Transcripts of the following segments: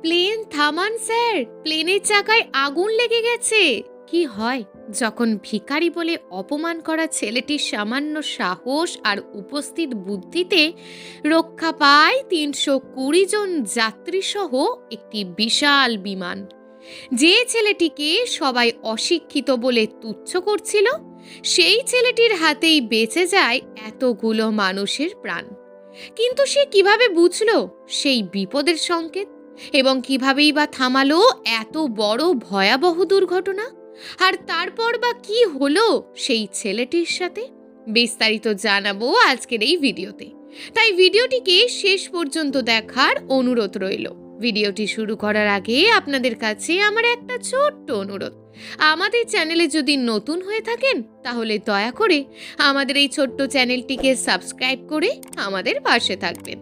Plane থামান, sir. প্লেনের চাকায় আগুন লেগে গেছে। কি হয়, যখন ভিখারি বলে অপমান করা ছেলেটির সামান্য সাহস আর উপস্থিত বুদ্ধিতে রক্ষা পায় তিনশো কুড়ি জন যাত্রীসহ একটি বিশাল বিমান। যে ছেলেটিকে সবাই অশিক্ষিত বলে তুচ্ছ করছিল, সেই ছেলেটির হাতেই বেঁচে যায় এতগুলো মানুষের প্রাণ। কিন্তু সে কীভাবে বুঝল? সেই বিপদের সংকেত এবং কিভাবেই বা থামালো এত বড় ভয়াবহ দুর্ঘটনা? আর তারপর বা কি হলো সেই ছেলেটির সাথে? বিস্তারিত জানাব আজকের এই ভিডিওতে। তাই ভিডিওটিকে শেষ পর্যন্ত দেখার অনুরোধ রইল। ভিডিওটি শুরু করার আগে আপনাদের কাছে আমার একটা ছোট্ট অনুরোধ। আমাদের চ্যানেলে যদি নতুন হয়ে থাকেন, তাহলে দয়া করে আমাদের এই ছোট্ট চ্যানেলটিকে সাবস্ক্রাইব করে আমাদের পাশে থাকবেন।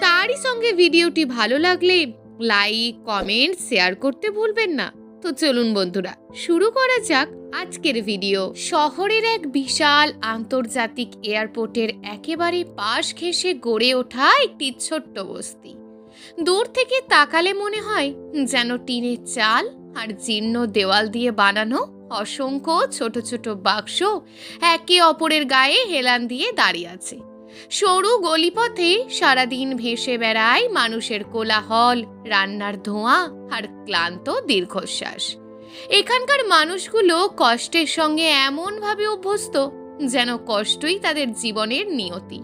তারই সঙ্গে ভিডিওটি ভালো লাগলে লাইক কমেন্ট শেয়ার করতে ভুলবেন না। তো চলুন বন্ধুরা, শুরু করা যাক আজকের ভিডিও শহরের এক বিশাল আন্তর্জাতিক এয়ারপোর্টের একেবারে পাশ ঘেঁষে গড়ে ওঠা একটি ছোট্ট বস্তি। দূর থেকে তাকালে মনে হয় যেন টিনের চাল আর জীর্ণ দেওয়াল দিয়ে বানানো অসংখ্য ছোট ছোট বাক্স একে অপরের গায়ে হেলান দিয়ে দাঁড়িয়ে আছে। সরু গলিপথে সারাদিন ভেসে বেড়ায় মানুষের কোলাহল, রান্নার ধোঁয়া আর ক্লান্ত দীর্ঘশ্বাস। এখানকার মানুষগুলো কষ্টের সঙ্গে এমনভাবে অভ্যস্ত যেন কষ্টই তাদের জীবনের নিয়তি।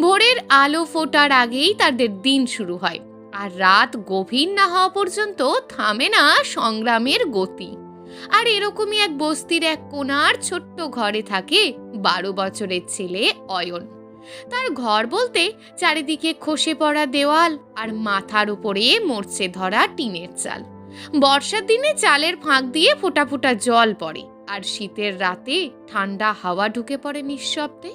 ভোরের আলো ফোটার আগেই তাদের দিন শুরু হয় আর রাত গভীর না হওয়া পর্যন্ত থামে না সংগ্রামের গতি। আর এরকমই এক বস্তির এক কোণার ছোট্ট ঘরে থাকে বারো বছরের ছেলে অয়ন। তার ঘর বলতে চারিদিকে খসে পড়া দেওয়াল আর মাথার উপরে মরচে ধরা টিনের চাল। বর্ষার দিনে চালের ফাঁক দিয়ে ফোটা ফোটা জল পড়ে আর শীতের রাতে ঠান্ডা হাওয়া ঢুকে পড়ে নিঃশব্দে।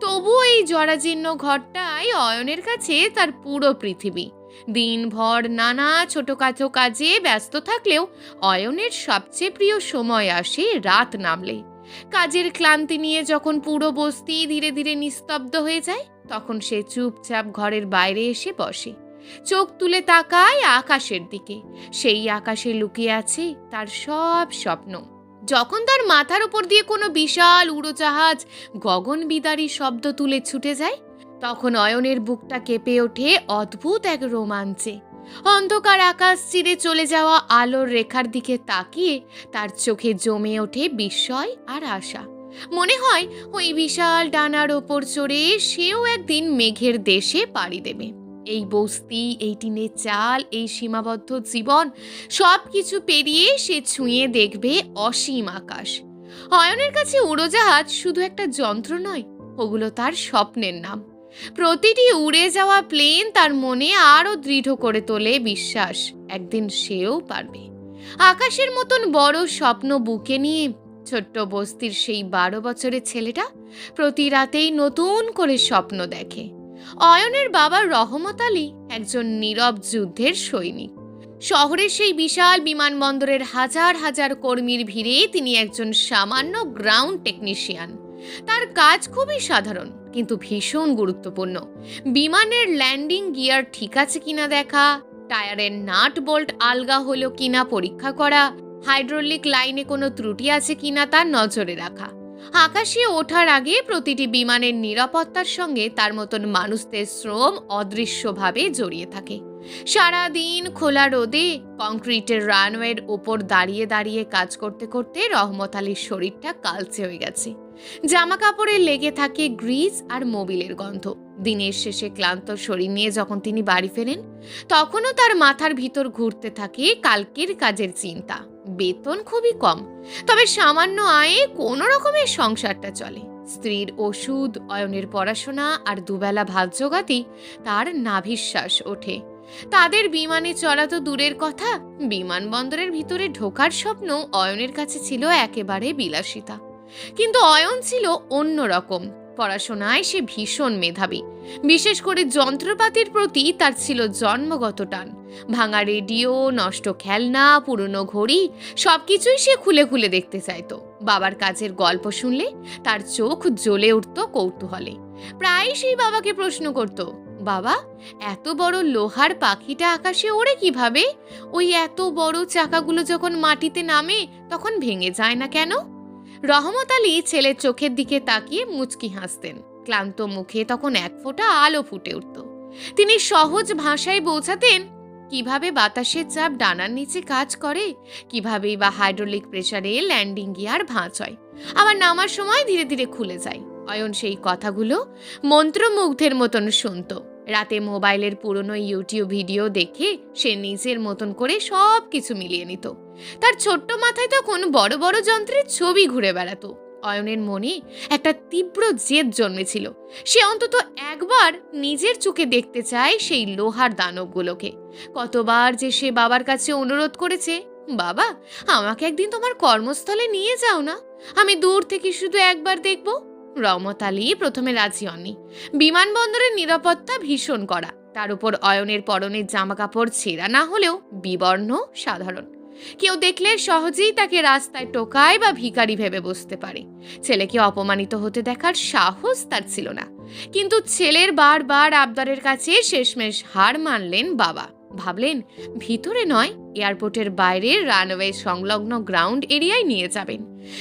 তবুও এই জরাজীর্ণ ঘরটাই অয়নের কাছে তার পুরো পৃথিবী। দিনভর নানা ছোটখাটো কাজে ব্যস্ত থাকলেও অয়নের সবচেয়ে প্রিয় সময় আসে রাত নামলে। কাজের ক্লান্তি নিয়ে যখন পুরো বস্তি ধীরে ধীরে নিস্তব্ধ হয়ে যায়, তখন সে চুপচাপ ঘরের বাইরে এসে বসে। চোখ তুলে তাকায় আকাশের দিকে। সেই আকাশে লুকিয়ে আছে তার সব স্বপ্ন। যখন তার মাথার উপর দিয়ে কোনো বিশাল উড়োজাহাজ গগন বিদারী শব্দ তুলে ছুটে যায়, তখন অয়নের বুকটা কেঁপে ওঠে অদ্ভুত এক রোমাঞ্চে। অন্ধকার আকাশ চিরে চলে যাওয়া আলোর রেখার দিকে তাকিয়ে তার চোখে জমে ওঠে বিস্ময় আর আশা। মনে হয় ওই বিশাল ডানার ওপর চড়ে সেও একদিন মেঘের দেশে পাড়ি দেবে। এই বস্তি, এই টিনের চাল, এই সীমাবদ্ধ জীবন সব কিছু পেরিয়ে সে ছুঁয়ে দেখবে অসীম আকাশ। অয়নের কাছে উড়োজাহাজ শুধু একটা যন্ত্র নয়, ওগুলো তার স্বপ্নের নাম। প্রতিটি উড়ে যাওয়া প্লেন তার মনে আরও দৃঢ় করে তোলে বিশ্বাস। একদিন সেও পারবে। আকাশের মতন বড় স্বপ্ন বুকে নিয়ে ছোট্ট বস্তির সেই বারো বছরের ছেলেটা প্রতি রাতেই নতুন করে স্বপ্ন দেখে। অয়নের বাবা রহমত আলী একজন নীরব যুদ্ধের সৈনিক। শহরের সেই বিশাল বিমানবন্দরের হাজার হাজার কর্মীর ভিড়ে তিনি একজন সামান্য গ্রাউন্ড টেকনিশিয়ান তার কাজ খুবই সাধারণ, কিন্তু ভীষণ গুরুত্বপূর্ণ। বিমানের ল্যান্ডিং গিয়ার ঠিক আছে কিনা দেখা, টায়ারের নাট বোল্ট আলগা হলো কিনা পরীক্ষা করা, হাইড্রোলিক লাইনে কোনো ত্রুটি আছে কিনা তার নজরে রাখা। আকাশে ওঠার আগে প্রতিটি বিমানের নিরাপত্তার সঙ্গে তার মতন মানুষদের শ্রম অদৃশ্যভাবে জড়িয়ে থাকে। সারাদিন খোলা রোদে, কংক্রিটের রানওয়ের ওপর দাঁড়িয়ে দাঁড়িয়ে কাজ করতে করতে রহমত আলীর শরীরটা কালচে হয়ে গেছে। জামা কাপড়ে লেগে থাকে গ্রিজ আর মোবিলের গন্ধ। দিনের শেষে ক্লান্ত শরীর নিয়ে যখন তিনি বাড়ি ফেরেন, তখনও তার মাথার ভিতর ঘুরতে থাকে কালকের কাজের চিন্তা। বেতন খুবই কম, তবে সামান্য আয়ে কোনো রকমের সংসারটা চলে। স্ত্রীর ওষুধ, অয়নের পড়াশোনা আর দুবেলা ভাত জোগাতেই তার নাভিশ্বাস ওঠে। তাদের বিমানে চড়া তো দূরের কথা, বিমানবন্দরের ভিতরে ঢোকার স্বপ্ন অয়নের কাছে ছিল একেবারে বিলাসিতা। কিন্তু অয়ন ছিল অন্য রকম। পড়াশোনায় সে ভীষণ মেধাবী। বিশেষ করে যন্ত্রপাতির প্রতি তার ছিল জন্মগত টান। ভাঙা রেডিও, নষ্ট খেলনা, পুরনো ঘড়ি, সবকিছুই সে খুলে খুলে দেখতে চাইতো। বাবার কাজের গল্প শুনলে তার চোখ জ্বলে উঠত কৌতূহলে। প্রায় সেই বাবাকে প্রশ্ন করত, বাবা, এত বড় লোহার পাখিটা আকাশে ওড়ে কীভাবে? ওই এত বড় চাকাগুলো যখন মাটিতে নামে, তখন ভেঙে যায় না কেন? রহমত আলী ছেলের চোখের দিকে তাকিয়ে মুচকি হাসতেন। ক্লান্ত মুখে তখন এক ফোঁটা আলো ফুটে উঠত। তিনি সহজ ভাষায় বোঝাতেন, কীভাবে বাতাসের চাপ ডানার নিচে কাজ করে? কিভাবেই বা হাইড্রোলিক প্রেসারে ল্যান্ডিং গিয়ার ভাঁজ হয়? আবার নামার সময় ধীরে ধীরে খুলে যায়। অয়ন সেই কথাগুলো মন্ত্রমুগ্ধের মতন শুনত। রাতে মোবাইলের পুরনো ইউটিউব ভিডিও দেখে সে নিজের মতন করে সব কিছু মিলিয়ে নিত। তার ছোট্ট মাথায় তখন বড় বড় যন্ত্রের ছবি ঘুরে বেড়াতো। অয়নের মনে একটা তীব্র জেদ জন্মেছিল। সে অন্তত একবার নিজের চোখে দেখতে চায় সেই লোহার দানবগুলোকে। কতবার যে সে বাবার কাছে অনুরোধ করেছে, বাবা, আমাকে একদিন তোমার কর্মস্থলে নিয়ে যাও না। আমি দূর থেকে শুধু একবার দেখব। রহমত আলী প্রথমে রাজি হননি। বিমানবন্দরের নিরাপত্তা ভীষণ করা তার উপর অয়নের পরনের জামা কাপড় ছেঁড়া না হলেও বিবর্ণ সাধারণ। কেউ দেখলে সহজেই তাকে রাস্তায় টোকায় বা ভিখারি ভেবে বসতে পারে। ছেলেকে অপমানিত হতে দেখার সাহস তার ছিল না। কিন্তু ছেলের বারবার আবদারের কাছে শেষমেশ হার মানলেন বাবা। ভাবলেন, ভিতরে নয়, এয়ারপোর্টের বাইরে রানওয়ে সংলগ্ন গ্রাউন্ড এরিয়ায় নিয়ে যাবেন,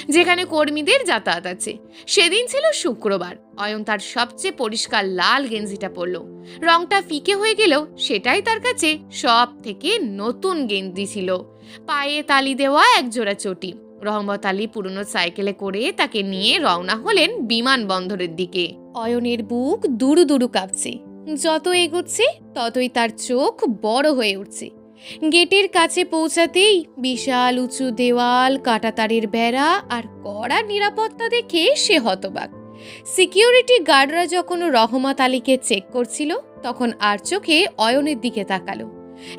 যেখানে কর্মীদের যাতায়াত আছে। সেদিন ছিল শুক্রবার, অয়ন তার সবচেয়ে পরিষ্কার লাল গেঞ্জিটা পরল। রংটা ফিকে হয়ে গেলেও সেটাই তার কাছে সব থেকে নতুন গেঞ্জি ছিল। পায়ে তালি দেওয়া এক জোড়া চটি। রহমত আলী পুরনো সাইকেলে করে তাকে নিয়ে রওনা হলেন বিমানবন্দরের দিকে। অয়নের বুক দুরু দুরু কাঁপছে। যত এগোচ্ছে, ততই তার চোখ বড় হয়ে উঠছে। গেটের কাছে পৌঁছাতেই বিশাল উঁচু দেওয়াল কাটাতারের বেড়া আর কড়া নিরাপত্তা দেখে সে হতবাক। সিকিউরিটি গার্ডরা যখন রহমত আলীকে চেক করছিল, তখন আর চোখে অয়নের দিকে তাকালো।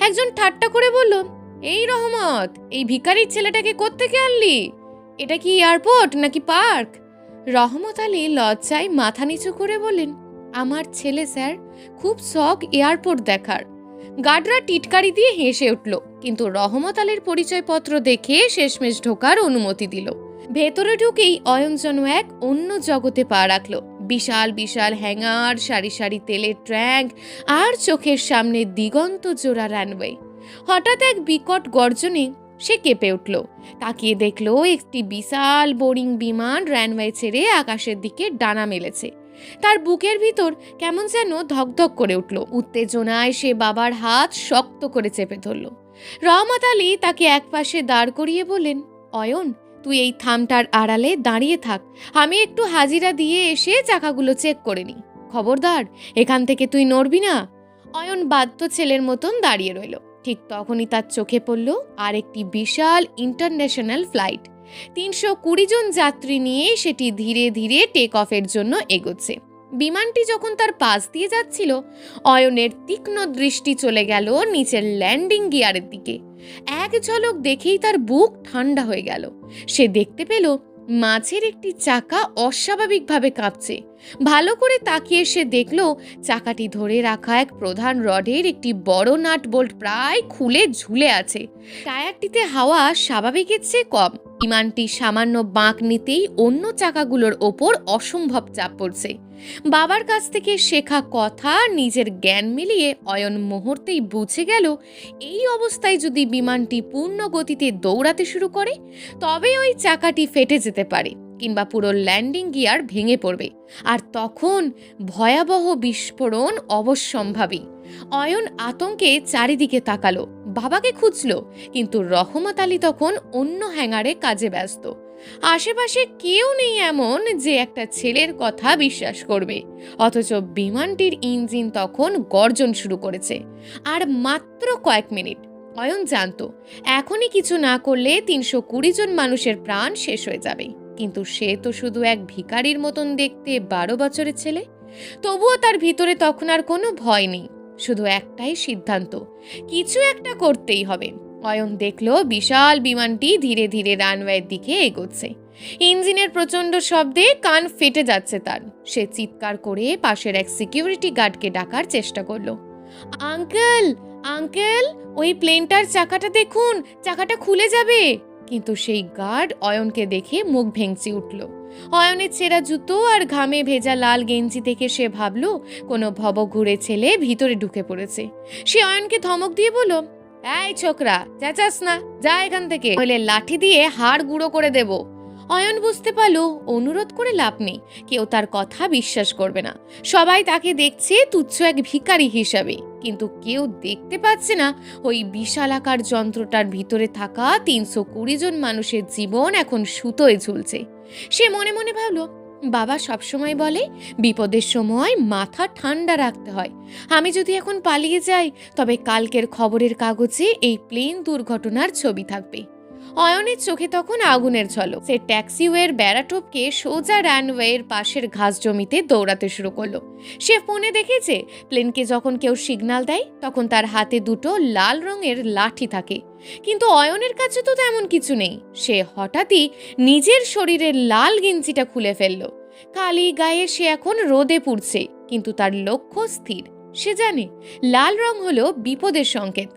একজন ঠাট্টা করে বলল, এই রহমত, এই ভিখারির ছেলেটাকে কোত্থেকে আনলি? এটা কি এয়ারপোর্ট নাকি পার্ক? রহমত আলী লজ্জায় মাথা নিচু করে বললেন, আমার ছেলে, স্যার খুব শখ এয়ারপোর্ট দেখার। গার্ডরা টিটকারি দিয়ে হেসে উঠল, কিন্তু রহমত আলীর পরিচয়পত্র দেখে শেষমেশ ঢোকার অনুমতি দিল। ভেতরে ঢুকেই অয়ন যেন এক অন্য জগতে পা রাখল। বিশাল বিশাল হ্যাঙ্গার, সারি সারি তেলের ট্র্যাঙ্ক আর চোখের সামনে দিগন্ত জোড়া রানওয়ে। হঠাৎ এক বিকট গর্জনে সে কেঁপে উঠল। তাকিয়ে দেখল, একটি বিশাল বোরিং বিমান রানওয়ে ছেড়ে আকাশের দিকে ডানা মেলেছে। তার বুকের ভিতর কেমন যেন ধকধক করে উঠল। উত্তেজনায় সে বাবার হাত শক্ত করে চেপে ধরল। রহমত আলী তাকে একপাশে দাঁড় করিয়ে বললেন, অয়ন, তুই এই থামটার আড়ালে দাঁড়িয়ে থাক। আমি একটু হাজিরা দিয়ে এসে চাকাগুলো চেক করে নিই। খবরদার, এখান থেকে তুই নড়বি না। অয়ন বাধ্য ছেলের মতন দাঁড়িয়ে রইল। ঠিক তখনই তার চোখে পড়ল আর একটি বিশাল ইন্টারন্যাশনাল ফ্লাইট। তিনশো কুড়ি জন যাত্রী নিয়ে সেটি ধীরে ধীরে টেক অফের জন্য এগোচ্ছে। বিমানটি যখন তার পাশ দিয়ে যাচ্ছিল, অয়নের তীক্ষ্ণ দৃষ্টি চলে গেল নিচের ল্যান্ডিং গিয়ারের দিকে। এক ঝলক দেখেই তার বুক ঠান্ডা হয়ে গেল। সে দেখতে পেল, মাছের একটি চাকা অস্বাভাবিকভাবে কাঁপছে। ভালো করে তাকিয়ে সে দেখল, চাকাটি ধরে রাখা এক প্রধান রডের একটি বড় নাট বোল্ট প্রায় খুলে ঝুলে আছে। টায়ারটিতে হাওয়া স্বাভাবিকের চেয়ে কম। বিমানটি সামান্য বাঁক নিতেই অন্য চাকাগুলোর ওপর অসম্ভব চাপ পড়ছে। বাবার কাছ থেকে শেখা কথা, নিজের জ্ঞান মিলিয়ে অয়ন মুহূর্তেই বুঝে গেল, এই অবস্থায় যদি বিমানটি পূর্ণ গতিতে দৌড়াতে শুরু করে, তবে ওই চাকাটি ফেটে যেতে পারে কিংবা পুরো ল্যান্ডিং গিয়ার ভেঙে পড়বে। আর তখন ভয়াবহ বিস্ফোরণ অবশ্যম্ভাবী। অয়ন আতঙ্কে চারিদিকে তাকালো, বাবাকে খুঁজলো, কিন্তু রহমত আলী তখন অন্য হ্যাঙ্গারে কাজে ব্যস্ত। আশেপাশে কেউ নেই এমন যে একটা ছেলের কথা বিশ্বাস করবে, অথচ বিমানটির ইঞ্জিন তখন গর্জন শুরু করেছে, আর মাত্র কয়েক মিনিট। অয়ন জানতো, এখনই কিছু না করলে তিনশো কুড়ি জন মানুষের প্রাণ শেষ হয়ে যাবে, কিন্তু সে তো শুধু এক ভিখারির মতন দেখতে বারো বছরের ছেলে? তবুও তার ভিতরে তখন আর কোনো ভয় নেই। শুধু একটাই সিদ্ধান্ত, কিছু একটা করতেই হবে। অয়ন দেখল বিশাল বিমানটি ধীরে ধীরে রানওয়ের দিকে এগোচ্ছে। ইঞ্জিনের প্রচণ্ড শব্দে কান ফেটে যাচ্ছে তার। সে চিৎকার করে পাশের এক সিকিউরিটি গার্ডকে ডাকার চেষ্টা করল। আঙ্কেল আঙ্কেল, ওই প্লেনটার চাকাটা দেখুন, চাকাটা খুলে যাবে। কিন্তু সেই গার্ড অয়নকে দেখে মুখ ভেঙচি উঠল। অয়নের ছেঁড়া জুতো আর ঘামে ভেজা লাল গেঞ্জি দেখে সে ভাবল, কোনো ভব ঘুরে ছেলে ভিতরে ঢুকে পড়েছে। সে অয়নকে ধমক দিয়ে বলল, এই ছোকরা, চেঁচাস না, যা এখান থেকে। হলে লাঠি দিয়ে হাড় গুঁড়ো করে দেব। অয়ন বুঝতে পারল অনুরোধ করে লাভ নেই। কেউ তার কথা বিশ্বাস করবে না। সবাই তাকে দেখছে তুচ্ছ এক ভিখারি হিসাবে। কিন্তু কেউ দেখতে পাচ্ছে না ওই বিশালাকার যন্ত্রটার ভিতরে থাকা তিনশো কুড়ি জন মানুষের জীবন এখন সুতোয় ঝুলছে। সে মনে মনে ভাবলো, বাবা সবসময় বলে, বিপদের সময় মাথা ঠান্ডা রাখতে হয়। আমি যদি এখন পালিয়ে যাই, তবে কালকের খবরের কাগজে এই প্লেন দুর্ঘটনার ছবি থাকবে। অয়নের চোখে তখন আগুনের ঝলক। সে ট্যাক্সিওয়ের বেড়াটোপকে সোজা রানওয়ের পাশের ঘাস জমিতে দৌড়াতে শুরু করল। সে ফোনে দেখেছে, প্লেনকে যখন কেউ সিগন্যাল দেয়, তখন তার হাতে দুটো লাল রঙের লাঠি থাকে। কিন্তু অয়নের কাছে তো তেমন কিছু নেই। সে হঠাৎই নিজের শরীরের লাল গেঞ্জিটা খুলে ফেলল। কালি গায়ে সে এখন রোদে পুড়ছে, কিন্তু তার লক্ষ্য স্থির। সে জানে, লাল রং হলো বিপদের সংকেত।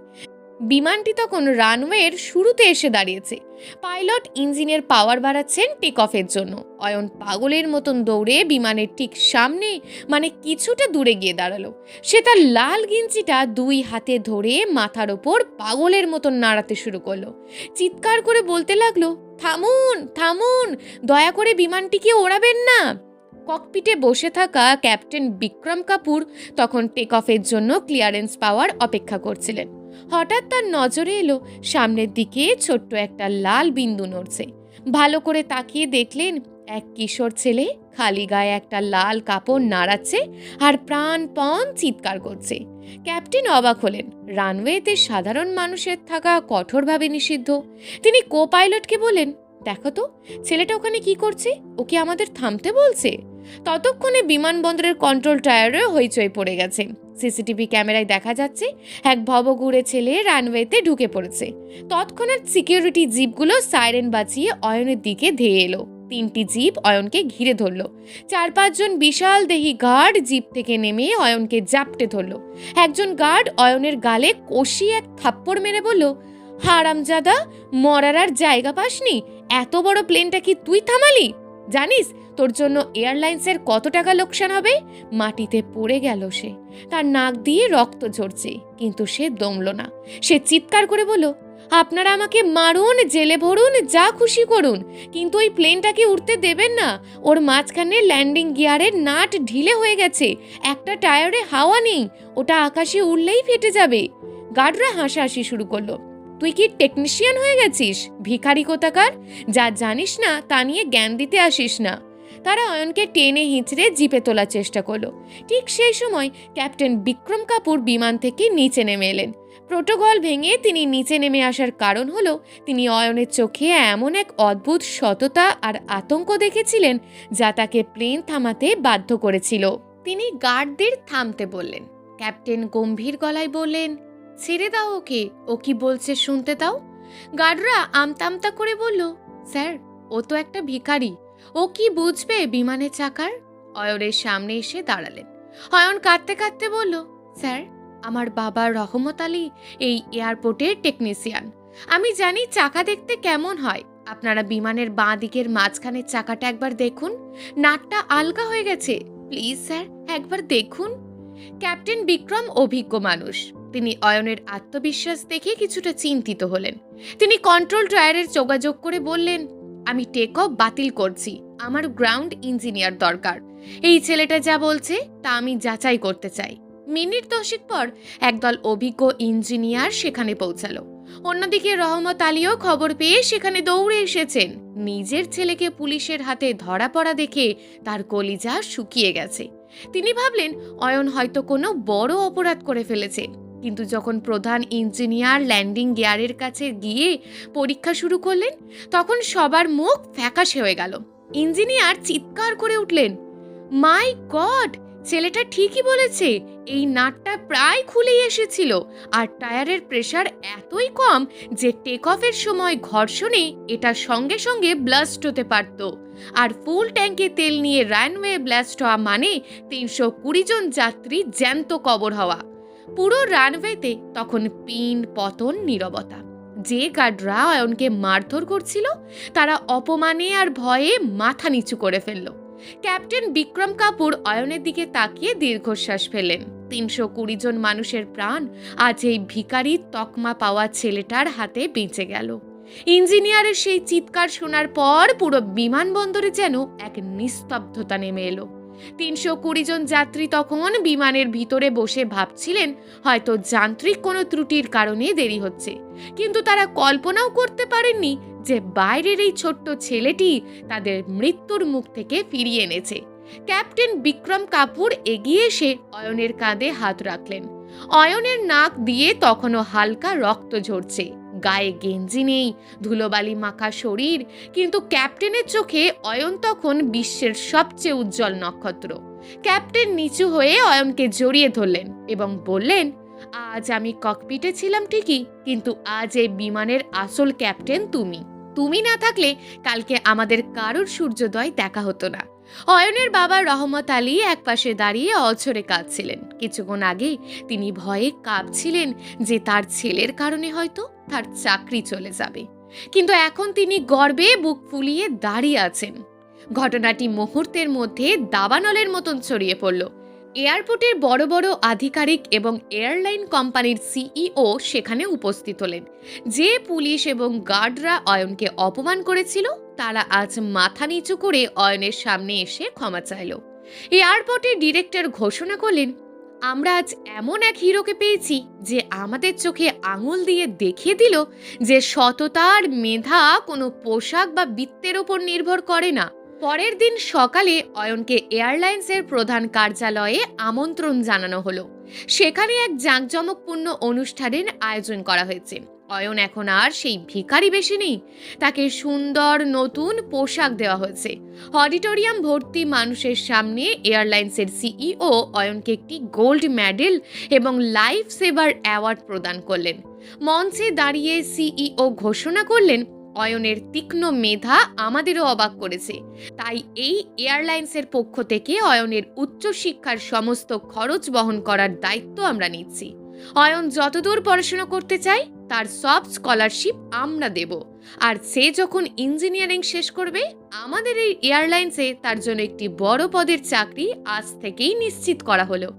বিমানটি তখন রানওয়ের শুরুতে এসে দাঁড়িয়েছে। পাইলট ইঞ্জিনের পাওয়ার বাড়াচ্ছেন টেক অফের জন্য। অয়ন পাগলের মতন দৌড়ে বিমানের ঠিক সামনে মানে কিছুটা দূরে গিয়ে দাঁড়াল। সে তার লাল গেঞ্জিটা দুই হাতে ধরে মাথার ওপর পাগলের মতন নাড়াতে শুরু করল। চিৎকার করে বলতে লাগল, থামুন থামুন, দয়া করে বিমানটিকে ওড়াবেন না। ককপিটে বসে থাকা ক্যাপ্টেন বিক্রম কাপুর তখন টেক অফের জন্য ক্লিয়ারেন্স পাওয়ার অপেক্ষা করছিলেন। হঠাৎ তার নজরে এলো সামনের দিকে ছোট্ট একটা লাল বিন্দু নড়ছে। ভালো করে তাকিয়ে দেখলেন এক কিশোর ছেলে খালি গায়ে একটা লাল কাপড় নাড়াচ্ছে আর প্রাণপণ চিৎকার করছে। ক্যাপ্টেন অবাক হলেন, রানওয়েতে সাধারণ মানুষের থাকা কঠোরভাবে নিষিদ্ধ। তিনি কো পাইলটকে বলেন দেখো তো, ছেলেটা ওখানে কি করছে? ওকে আমাদের থামতে বলছে? ততক্ষণে বিমানবন্দরের কন্ট্রোল টায়ারে হইচই পড়ে গেছে। সিসিটিভি ক্যামেরায় দেখা যাচ্ছে এক ভবঘুরে ছেলে রানওয়েতে ঢুকে পড়েছে। তৎক্ষণাৎ সিকিউরিটি জিপগুলো সাইরেন বাঁচিয়ে অয়নের দিকে ধেয়ে এলো। তিনটি জিপ অয়নকে ঘিরে ধরলো। চার পাঁচজন বিশাল দেহি গার্ড জিপ থেকে নেমে অয়নকে জাপটে ধরলো। একজন গার্ড অয়নের গালে কষি এক থাপ্পড় মেরে বলল, হারামজাদা, মরার আর জায়গা পাসনি? এত বড় প্লেনটা কি তুই থামালি? জানিস, তোর জন্য এয়ারলাইন্সের কত টাকা লোকসান হবে? মাটিতে পড়ে গেল সে। তার নাক দিয়ে রক্ত ঝরছে, কিন্তু সে দমল না। সে চিৎকার করে বলল, আপনারা আমাকে মারুন, জেলে ভরুন, যা খুশি করুন। কিন্তু ওই প্লেনটাকে উঠতে দেবেন না? ওর মাঝখানে ল্যান্ডিং গিয়ারের নাট ঢিলে হয়ে গেছে। একটা টায়ারে হাওয়া নেই। ওটা আকাশে উড়লেই ফেটে যাবে। গার্ডরা হাসাহাসি শুরু করল। তুই কি টেকনিশিয়ান হয়ে গেছিস? ভিখারি কোথাকার? যা জানিস না, তা নিয়ে জ্ঞান দিতে আসিস না। তারা অয়নকে টেনে হিঁচড়ে জিপে তোলার চেষ্টা করল। ঠিক সেই সময় ক্যাপ্টেন বিক্রম কাপুর বিমান থেকে নিচে নেমে এলেন। প্রোটোকল ভেঙে তিনি নিচে নেমে আসার কারণ হলো, তিনি অয়নের চোখে এমন এক অদ্ভুত সততা আর আতঙ্ক দেখেছিলেন, যা তাকে প্লেন থামাতে বাধ্য করেছিল। তিনি গার্ডদের থামতে বললেন। ক্যাপ্টেন গম্ভীর গলায় বললেন ছেড়ে দাও ওকে। ও কি বলছে শুনতে দাও। গার্ডরা আমতামতা করে বলল, স্যার, ও তো একটা ভিখারি। ও কি বুঝবে বিমানের চাকার? অয়নের সামনে এসে দাঁড়ালেন। অয়ন কাঁদতে কাঁদতে বলল, স্যার, আমার বাবা রহমত আলী এই এয়ারপোর্টের টেকনিশিয়ান। আমি জানি চাকা দেখতে কেমন হয়। আপনারা বিমানের বাঁ দিকের মাঝখানের চাকাটা একবার দেখুন। নাটটা আলগা হয়ে গেছে। প্লিজ, স্যার, একবার দেখুন। ক্যাপ্টেন বিক্রম অভিজ্ঞ মানুষ। তিনি অয়নের আত্মবিশ্বাস দেখে কিছুটা চিন্তিত হলেন। তিনি কন্ট্রোল ড্রায়ারের যোগাযোগ করে বললেন, আমি টেক অফ বাতিল করছি। আমার গ্রাউন্ড ইঞ্জিনিয়ার দরকার। এই ছেলেটা যা বলছে, তা আমি যাচাই করতে চাই। মিনিট দশেক পর একদল অভিজ্ঞ ইঞ্জিনিয়ার সেখানে পৌঁছালো। অন্যদিকে রহমত আলীও খবর পেয়ে সেখানে দৌড়ে এসেছেন। নিজের ছেলেকে পুলিশের হাতে ধরা পড়া দেখে তার কলিজা শুকিয়ে গেছে। তিনি ভাবলেন, অয়ন হয়তো কোনো বড় অপরাধ করে ফেলেছে। কিন্তু যখন প্রধান ইঞ্জিনিয়ার ল্যান্ডিং গিয়ারের কাছে গিয়ে পরীক্ষা শুরু করলেন, তখন সবার মুখ ফ্যাকাশে হয়ে গেল। ইঞ্জিনিয়ার চিৎকার করে উঠলেন, মাই গড, ছেলেটা ঠিকই বলেছে, এই নাটটা প্রায় খুলেই এসেছিল, আর টায়ারের প্রেশার এতই কম যে টেক অফের সময় ঘর্ষণে এটা সঙ্গে সঙ্গে ব্লাস্ট হতে পারত, আর ফুল ট্যাঙ্কে তেল নিয়ে রানওয়ে ব্লাস্ট হওয়া মানে তিনশো কুড়ি জন যাত্রী জ্যান্ত কবর হওয়া। পুরো রানওয়েতে তখন পিন, পতন, নীরবতা। যে গার্ডরা অয়নকে মারধর করছিল, তারা অপমানে আর ভয়ে মাথা নিচু করে ফেলল। ক্যাপ্টেন বিক্রম কাপুর অয়নের দিকে তাকিয়ে দীর্ঘশ্বাস ফেলেন তিনশো কুড়ি জন মানুষের প্রাণ আজ এই ভিখারি তকমা পাওয়া ছেলেটার হাতে বেঁচে গেল। ইঞ্জিনিয়ারের সেই চিৎকার শোনার পর পুরো বিমানবন্দরে যেন এক নিস্তব্ধতা নেমে এলো। তিনশো কুড়ি জন যাত্রী তখন বিমানের ভিতরে বসে ভাবছিলেন, হয়তো যান্ত্রিক কোনো ত্রুটির কারণে দেরি হচ্ছে। কিন্তু তারা কল্পনাও করতে পারেননি যে বাইরের এই ছোট্ট ছেলেটি তাদের মৃত্যুর মুখ থেকে ফিরিয়ে এনেছে। ক্যাপ্টেন বিক্রম কাপুর এগিয়ে এসে অয়নের কাঁধে হাত রাখলেন। অয়নের নাক দিয়ে তখনও হালকা রক্ত ঝরছে। গায়ে গেঞ্জি নেই, ধুলোবালি মাখা শরীর, কিন্তু ক্যাপ্টেনের চোখে অয়ন তখন বিশ্বের সবচেয়ে উজ্জ্বল নক্ষত্র। ক্যাপ্টেন নিচু হয়ে অয়নকে জড়িয়ে ধরলেন এবং বললেন, আজ আমি ককপিটে ছিলাম ঠিকই, কিন্তু আজ এই বিমানের আসল ক্যাপ্টেন তুমি। তুমি না থাকলে কালকে আমাদের কারোর সূর্যোদয় দেখা হতো না। অয়নের বাবা রহমত আলী একপাশে দাঁড়িয়ে অঝরে কাঁদছিলেন। কিছুক্ষণ আগে তিনি ভয়ে কাঁপছিলেন যে তার ছেলের কারণে হয়তো তার চাকরি চলে যাবে। কিন্তু এখন তিনি গর্বে বুক ফুলিয়ে দাঁড়িয়ে আছেন। ঘটনাটি মুহূর্তের মধ্যে দাবানলের মতন ছড়িয়ে পড়ল। এয়ারপোর্টের বড় বড় আধিকারিক এবং এয়ারলাইন কোম্পানির সিইও সেখানে উপস্থিত হলেন। যে পুলিশ এবং গার্ডরা অয়নকে অপমান করেছিল, তারা আজ মাথা নিচু করে অয়নের সামনে এসে ক্ষমা চাইল। এয়ারপোর্টের ডিরেক্টর ঘোষণা করলেন, আমরা আজ এমন এক হিরোকে পেয়েছি যে আমাদের চোখে আঙুল দিয়ে দেখিয়ে দিল যে সততার মেধা কোনো পোশাক বা বৃত্তের ওপর নির্ভর করে না। পরের দিন সকালে অয়নকে এয়ারলাইন্সের প্রধান কার্যালয়ে আমন্ত্রণ জানানো হলো। সেখানে এক জাঁকজমকপূর্ণ অনুষ্ঠানের আয়োজন করা হয়েছে। অয়ন এখন আর সেই ভিখারি বেশি নেই, তাকে সুন্দর নতুন পোশাক দেওয়া হয়েছে। অডিটোরিয়াম ভর্তি মানুষের সামনে এয়ারলাইন্সের সিইও অয়নকে একটি গোল্ড মেডেল এবং লাইফ সেভার অ্যাওয়ার্ড প্রদান করলেন। মঞ্চে দাঁড়িয়ে সিইও ঘোষণা করলেন অয়নের তীক্ষ্ণ মেধা আমাদেরও অবাক করেছে। তাই এই এয়ারলাইন্সের পক্ষ থেকে অয়নের উচ্চশিক্ষার সমস্ত খরচ বহন করার দায়িত্ব আমরা নিচ্ছি। অয়ন যতদূর পড়াশোনা করতে চায়, তার সব স্কলারশিপ আমরা দেব। আর সে যখন ইঞ্জিনিয়ারিং শেষ করবে, আমাদের এই এয়ারলাইন্সে তার জন্য একটি বড় পদের চাকরি আজ থেকেই নিশ্চিত করা হলো।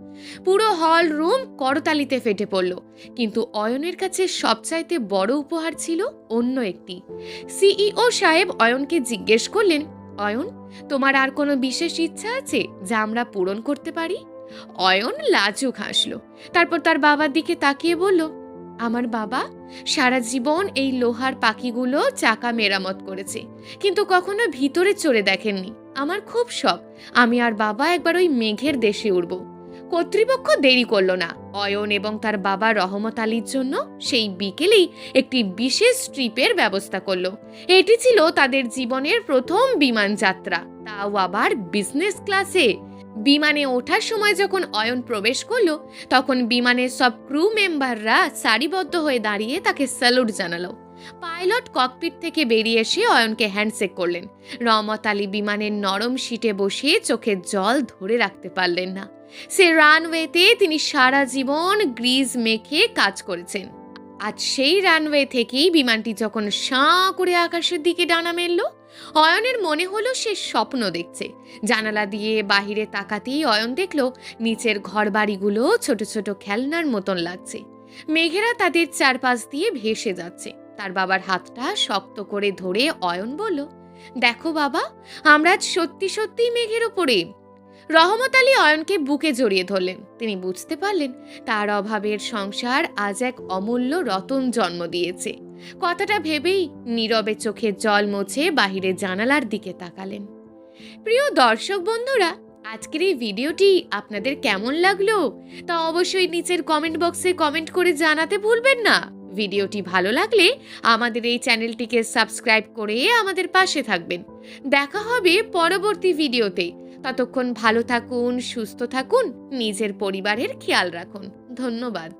পুরো হল রুম করতালিতে ফেটে পড়ল। কিন্তু অয়নের কাছে সবচাইতে বড় উপহার ছিল অন্য একটি। সিইও সাহেব অয়নকে জিজ্ঞেস করলেন, অয়ন, তোমার আর কোনো বিশেষ ইচ্ছা আছে যা আমরা পূরণ করতে পারি? অয়ন লাজুক হাসলো। তারপর তার বাবার দিকে তাকিয়ে বলল, আমার বাবা সারা জীবন এই লোহার পাখিগুলো চাকা মেরামত করেছে, কিন্তু কখনো ভিতরে চড়ে দেখেননি। আমার খুব শখ, আমি আর বাবা একবার ওই মেঘের দেশে উড়ব। কর্তৃপক্ষ দেরি করল না। অয়ন এবং তার বাবা রহমত আলীর জন্য সেই বিকেলেই একটি বিশেষ ট্রিপের ব্যবস্থা করল। এটি ছিল তাদের জীবনের প্রথম বিমান যাত্রা। তাও আবার বিজনেস ক্লাসে বিমানে ওঠার সময় যখন অয়ন প্রবেশ করল, তখন বিমানের সব ক্রু মেম্বাররা সারিবদ্ধ হয়ে দাঁড়িয়ে তাকে স্যালুট জানালো। পাইলট ককপিট থেকে বেরিয়ে এসে অয়নকে হ্যান্ডশেক করলেন। রমত আলী বিমানের নরম সিটে বসে চোখের জল ধরে রাখতে পারলেন না। সে রানওয়েতে তিনি সারা জীবন গ্রিজ মেখে কাজ করেছেন। আজ সেই রানওয়ে থেকেই বিমানটি যখন সাঁ করে আকাশের দিকে ডানা মেলল, অয়নের মনে হলো সে স্বপ্ন দেখছে। জানালা দিয়ে বাহিরে তাকাতেই অয়ন দেখল, নিচের ঘরবাড়িগুলো ছোট ছোট খেলনার মতন লাগছে। মেঘেরা তাদের চারপাশ দিয়ে ভেসে যাচ্ছে। তার বাবার হাতটা শক্ত করে ধরে অয়ন বলল, দেখো বাবা, আমরা আজ সত্যি সত্যিই মেঘের ওপরে। রহমত আলী অয়নকে বুকে জড়িয়ে ধরলেন। তিনি বুঝতে পারলেন, তার অভাবের সংসার আজ এক অমূল্য রতন জন্ম দিয়েছে। কথাটা ভেবেই নীরবে চোখের জল মুছে বাহিরে জানালার দিকে তাকালেন। প্রিয় দর্শক বন্ধুরা, আজকের এই ভিডিওটি আপনাদের কেমন লাগল তা অবশ্যই নিচের কমেন্ট বক্সে কমেন্ট করে জানাতে ভুলবেন না। ভিডিওটি ভালো লাগলে আমাদের এই চ্যানেলটিকে সাবস্ক্রাইব করে আমাদের পাশে থাকবেন। দেখা হবে পরবর্তী ভিডিওতে। ততক্ষণ ভালো থাকুন, সুস্থ থাকুন, নিজের পরিবারের খেয়াল রাখুন। ধন্যবাদ।